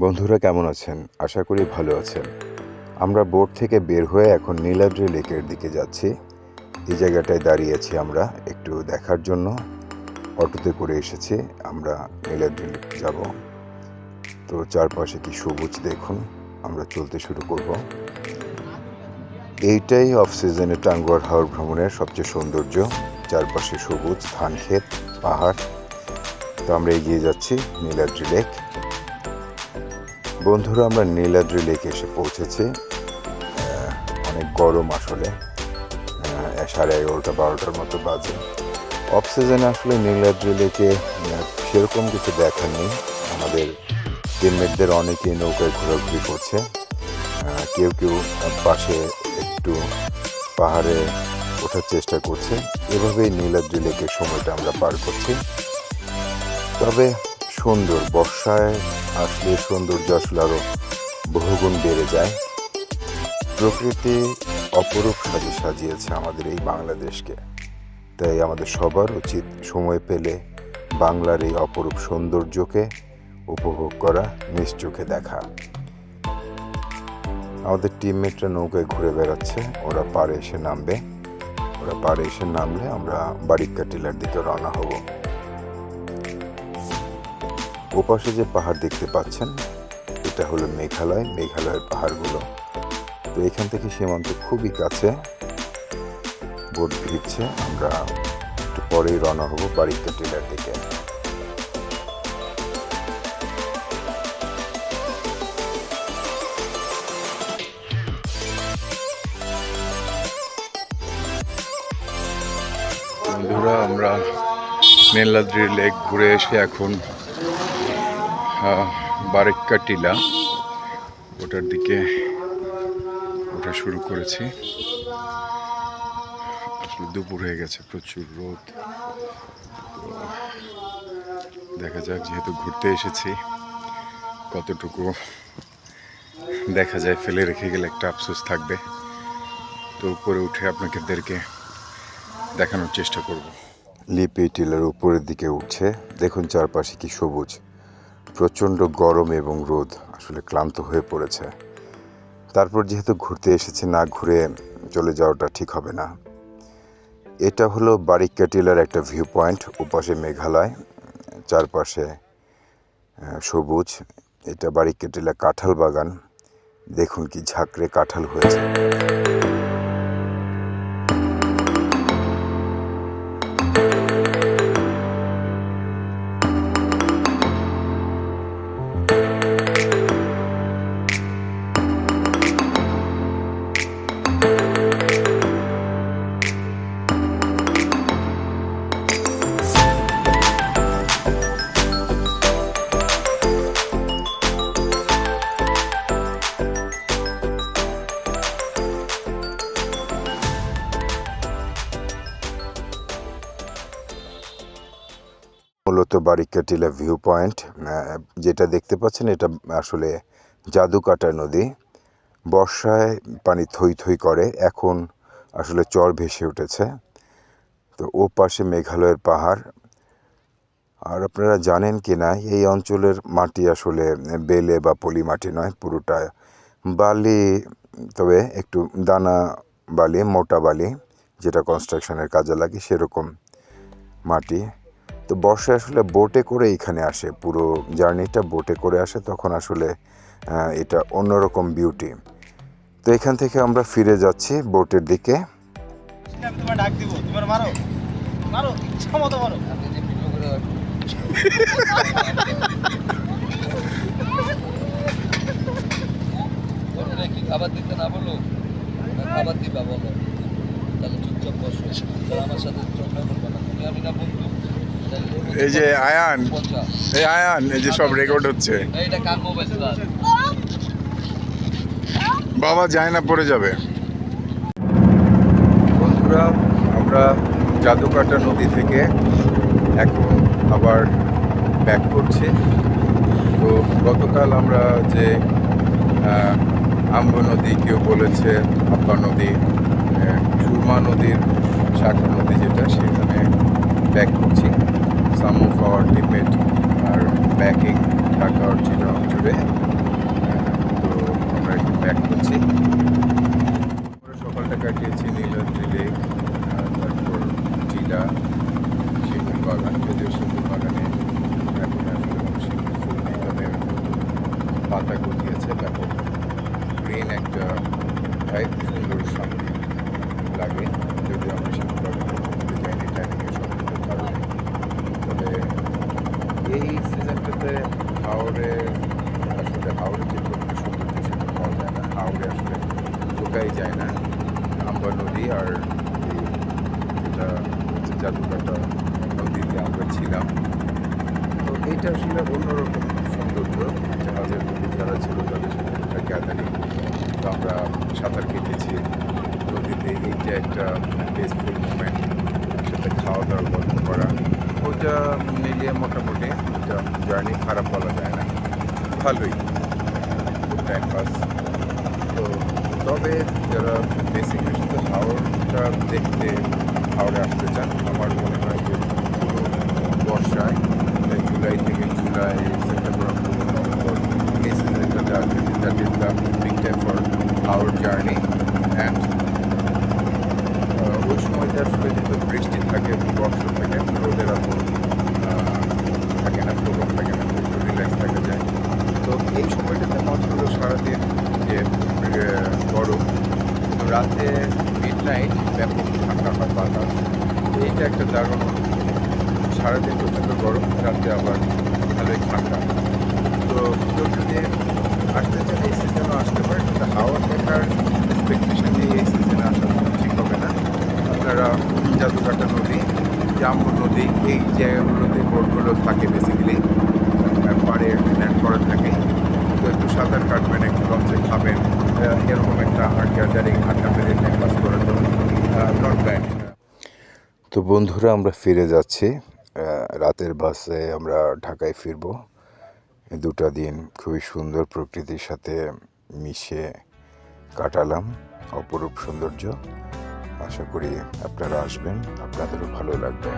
বন্ধুরা কেমন আছেন? আশা করি ভালো আছেন। আমরা বোট থেকে বের হয়ে এখন নীলাদ্রি লেকের দিকে যাচ্ছি। এই জায়গাটায় দাঁড়িয়েছি আমরা একটু দেখার জন্য। অটোতে করে এসেছি, আমরা নীলাদ্রি লেক যাব। তো চারপাশে কি সবুজ দেখুন, আমরা চলতে শুরু করব। এইটাই অফ সিজনে টাঙ্গুয়ার হাওর ভ্রমণের সবচেয়ে সৌন্দর্য। চারপাশে সবুজ ধান ক্ষেত পাহাড়। তো আমরা এগিয়ে যাচ্ছি নীলাদ্রি লেক। বন্ধুরা, আমরা নীলাদ্রি লেকে এসে পৌঁছেছি। অনেক গরম আসলে। সাড়ে এগারোটা, বারোটার মতো বাজে। অফ আসলে নীলাদ্রি লেকে সেরকম কিছু দেখার নেই। আমাদের টিমমেটদের অনেকেই নৌকায় ঘোরাঘুরি করছে। কেউ কেউ পাশে একটু পাহাড়ে ওঠার চেষ্টা করছে। এভাবেই নীলাদ্রি লেকের সময়টা আমরা পার করছি। তবে সুন্দর বর্ষায় আসলে সৌন্দর্য আসলে আরও বহুগুণ বেড়ে যায়। প্রকৃতি অপরূপ সাজে সাজিয়েছে আমাদের এই বাংলাদেশকে। তাই আমাদের সবার উচিত সময় পেলে বাংলার এই অপরূপ সৌন্দর্যকে উপভোগ করা, নিজ চোখে দেখা। আমাদের টিমমেটরা নৌকায় ঘুরে বেড়াচ্ছে, ওরা পাড়ে এসে নামবে। ওরা পাড়ে এসে নামলে আমরা বাড়িকা টিলার দিকে রওনা হব। ওপাশে যে পাহাড় দেখতে পাচ্ছেন, এটা হলো মেঘালয়, মেঘালয়ের পাহাড়গুলো। তো এখান থেকে সীমান্ত খুবই কাছে। বোট ভিড়ছে, আমরা একটু পরেই রওনা হব বাড়িতে টিলার দিকে আমরা নীলাদ্রি লেক ঘুরে এসে এখন বারেক্কা টিলা ওটার দিকে ওঠা শুরু করেছি। আসলে দুপুর হয়ে গেছে, প্রচুর রোদ। দেখা যাক, যেহেতু ঘুরতে এসেছি, কতটুকু দেখা যায়, ফেলে রেখে গেলে একটা আফসোস থাকবে। তো উপরে উঠে আপনাদেরকে দেখানোর চেষ্টা করব। লিপি টিলার উপরের দিকে উঠছে। দেখুন চারপাশে কি সবুজ। প্রচণ্ড গরম এবং রোদ আসলে ক্লান্ত হয়ে পড়েছে। তারপর যেহেতু ঘুরতে এসেছে না ঘুরে চলে যাওয়াটা ঠিক হবে না। এটা হলো বারিক্কা টিলার একটা ভিউ পয়েন্ট ওপাশে মেঘালয়, চারপাশে সবুজ। এটা বারিক্কা টিলা কাঁঠাল বাগান। দেখুন কি ঝাঁকড়ে কাঁঠাল হয়েছে। মূলত বারিক্কা টিলা ভিউ পয়েন্ট যেটা দেখতে পাচ্ছেন এটা আসলে জাদুকাটা নদী। বর্ষায় পানি থই থই করে, এখন আসলে চর ভেসে উঠেছে। তো ও পাশে মেঘালয়ের পাহাড়। আর আপনারা জানেন কি না, এই অঞ্চলের মাটি আসলে বেলে বা পলি মাটি নয়, পুরোটা বালি, তবে একটু দানা বালি, মোটা বালি, যেটা কনস্ট্রাকশনের কাজে লাগে, সেরকম মাটি। তো বর্ষায় আসলে বোটে করে এখানে আসে পুরো জার্নিটা বোটে করে আসে তখন আসলে এটা অন্যরকম বিউটি তো এখান থেকে আমরা ফিরে যাচ্ছি বোটের দিকে। খাবার দিতে না বলো? খাবার দিবা বলো। তাহলে চুপচাপ বসো। আমার সাথে চোখা করবে না তুমি আমি না বন্ধু। এই যে আয়ান এই আয়ান এই যে সব রেকর্ড হচ্ছে। বাবা যায় না পড়ে যাবে। বন্ধুরা আমরা জাদুকাটা নদী থেকে এখন আবার ব্যাক করছি। তো গতকাল আমরা যে আম্ব নদী কেউ বলেছে আব্বা নদী সুরমা নদীর শাখা নদী যেটা সেখানে ব্যাক করছি some of our আর ব্যাকিং backing হচ্ছে or জুড়ে তো আমরা একটু ব্যাক করছি সকালটা কাটিয়েছি নীলাদ্রি লেক তারপর টিলা শিমুল বাগান, যদিও শিমুল বাগানে এখন আসলে পাতা গতিয়েছে ব্যাপক। গ্রিন একটা টাইপ ঢোকাই যায় না আম্বা নদী আর এই যেটা হচ্ছে জাদুকাটা নদীতে আমরা ছিলাম তো এইটা আসলে অন্যরকম সৌন্দর্য জাহাজের মধ্যে যারা ছিল তাদের সাথে একটা গ্যাদারিং তো আমরা সাঁতার কেটেছি নদীতে এইটা একটা টেস্টফুল মুমেন্ট সাথে খাওয়া দাওয়া গল্প করা ওটা মিলিয়ে মোটামুটি একটা জার্নি খারাপ বলা যায় না ভালোই টাইম পাস তবে যারা বেসিক্যালি শুধু হাওড়টা দেখতে হাওড়ে আসতে চান আমার মনে হয় যে পুরো বর্ষায় জুলাই থেকে জুলাই সেপ্টেম্বর অক্টোবর নভেম্বর এই সিজনটাতে আসবে that is the big time for our journey and ওই সময়টা আসলে যেহেতু বৃষ্টি থাকে বর্ষা থাকে রোদের আহ, থাকে না প্রোগ্রাম থাকে না রিল্যাক্স থাকা যায়। তো এই সময়টাতে মাছগুলো সারাদিন যে আহ, গরম কিন্তু রাতে মিড নাইট ব্যাপক ঠান্ডা হয় বাতাস। এইটা একটা দারুণ সারাদিন প্রচণ্ড গরম, রাতে আবার ভালোই ঠান্ডা। তো যদি আসতে চান এই সিজনও আসতে পারে কিন্তু হাওয়া দেখার এক্সপেকটেশন দিয়ে এই সিজনে আসা ঠিক হবে না আপনারা জাদুকাটা নদী জাম্বু নদী এই জায়গাগুলোতে বোটগুলো থাকে বেসিক্যালি পাড়ে ল্যান্ড করা থাকে তো একটু সাঁতার কাটবেন একটু লঞ্চে খাবেন। এরকম একটা আড্ডা দাঁড়িয়ে আড্ডা মেরে টাইম করার জন্য নট ব্যাড তো বন্ধুরা, আমরা ফিরে যাচ্ছি। রাতের বাসে আমরা ঢাকায় ফিরবো। দুটা দিন খুবই সুন্দর প্রকৃতির সাথে মিশে কাটালাম। অপরূপ সৌন্দর্য। আশা করি আপনারা আসবেন। আপনাদেরও ভালো লাগবে।